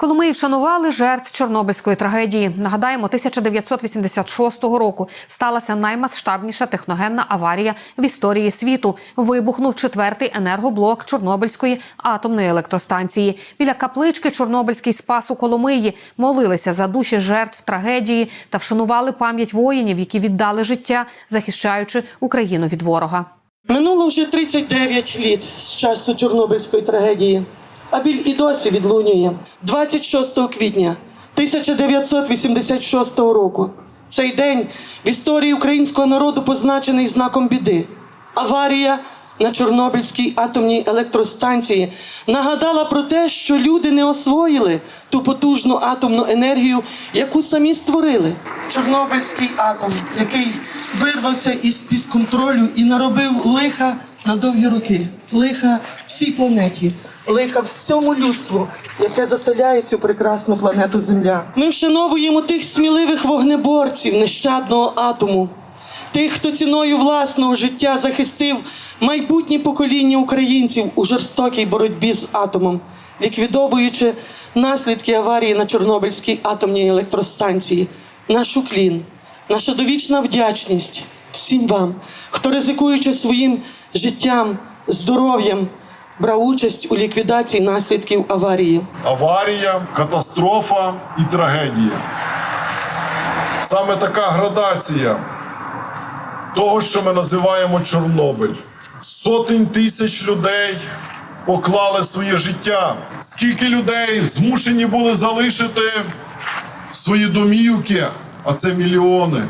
Коломиї вшанували жертв Чорнобильської трагедії. Нагадаємо, 1986 року сталася наймасштабніша техногенна аварія в історії світу. Вибухнув четвертий енергоблок Чорнобильської атомної електростанції. Біля каплички Чорнобильський спас у Коломиї молилися за душі жертв трагедії та вшанували пам'ять воїнів, які віддали життя, захищаючи Україну від ворога. Минуло вже 39 літ з часу Чорнобильської трагедії, а біль і досі відлунює. 26 квітня 1986 року. Цей день в історії українського народу позначений знаком біди. Аварія на Чорнобильській атомній електростанції нагадала про те, що люди не освоїли ту потужну атомну енергію, яку самі створили. Чорнобильський атом, який вирвався із під контролю і наробив лиха на довгі роки, лиха всій планеті, лиха всьому людству, яке заселяє цю прекрасну планету Земля. Ми вшановуємо тих сміливих вогнеборців нещадного атому, тих, хто ціною власного життя захистив майбутнє покоління українців у жорстокій боротьбі з атомом, ліквідовуючи наслідки аварії на Чорнобильській атомній електростанції. Наш уклін, наша довічна вдячність всім вам, хто ризикуючи своїм життям, здоров'ям, брав участь у ліквідації наслідків аварії. аварія, катастрофа і трагедія. Саме така градація того, що ми називаємо Чорнобиль. Сотень тисяч людей поклали своє життя. Скільки людей змушені були залишити свої домівки, а це мільйони,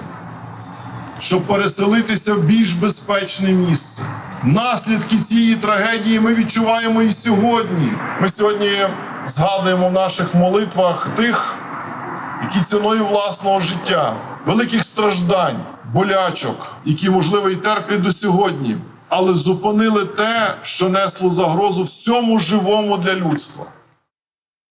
щоб переселитися в більш безпечне місце. Наслідки цієї трагедії ми відчуваємо і сьогодні. Ми сьогодні згадуємо в наших молитвах тих, які ціною власного життя, великих страждань, болячок, які, можливо, і терплять до сьогодні, але зупинили те, що несло загрозу всьому живому для людства.